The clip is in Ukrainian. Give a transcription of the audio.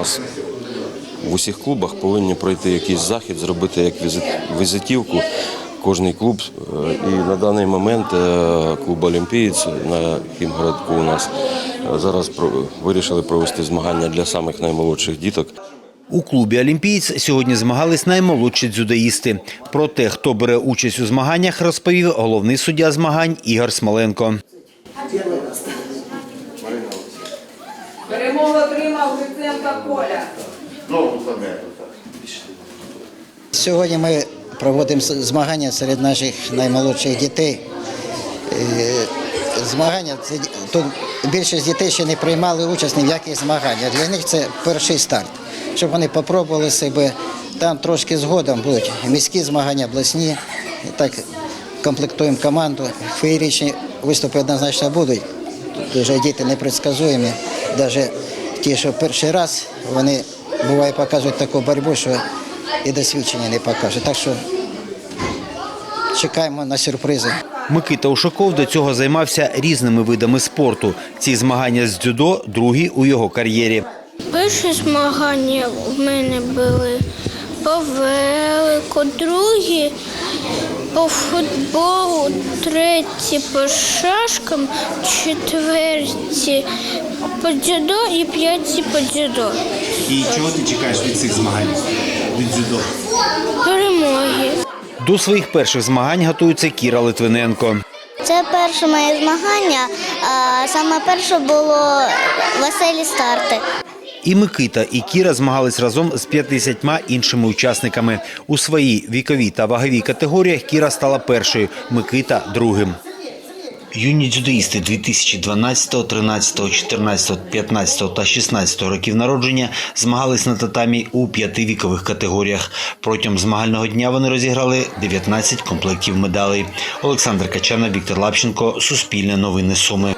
нас в усіх клубах повинні пройти якийсь захід, зробити як візитівку. Кожний клуб Е, і на даний момент е, клуб Олімпієць на Хімгородку у нас е, зараз вирішили провести змагання для самих наймолодших діток. У клубі Олімпієць сьогодні змагались наймолодші дзюдоїсти. Про те, хто бере участь у змаганнях, розповів головний суддя змагань Ігор Смоленко. Перемогу отримав Гриценка Коля. Сьогодні ми проводимо змагання серед наших наймолодших дітей. Е, Змагання це тут більшість дітей ще не приймали участь ні в яких змаганнях. Для них це перший старт, щоб вони спробували себе. Там трошки згодом будуть міські змагання, обласні. І так комплектуємо команду. Феєричні виступи однозначно будуть. Дуже діти непредсказуємі. Навіть ті, що перший раз, вони буває показують таку боротьбу, що і досвідчення не покажуть. Так що чекаємо на сюрпризи. Микита Ушаков до цього займався різними видами спорту. Ці змагання з дзюдо другі у його кар'єрі. Перші змагання в мене були по велику, другі по футболу, треті по шашкам, четверті по дзюдо і п'яті по дзюдо. І чого ти чекаєш від цих змагань? Від дзюдо? Перемоги. До своїх перших змагань готується Кіра Литвиненко. Це перше моє змагання. А саме перше було веселі старти. І Микита, і Кіра змагались разом з 50 іншими учасниками. У своїй віковій та ваговій категоріях Кіра стала першою, Микита другим. Юні дзюдоїсти 2012, 13, 14, 15 та 16 років народження змагались на татамі у п'яти вікових категоріях. Протягом змагального дня вони розіграли 19 комплектів медалей. Олександр Качана, Віктор Лапченко, Суспільне новини Суми.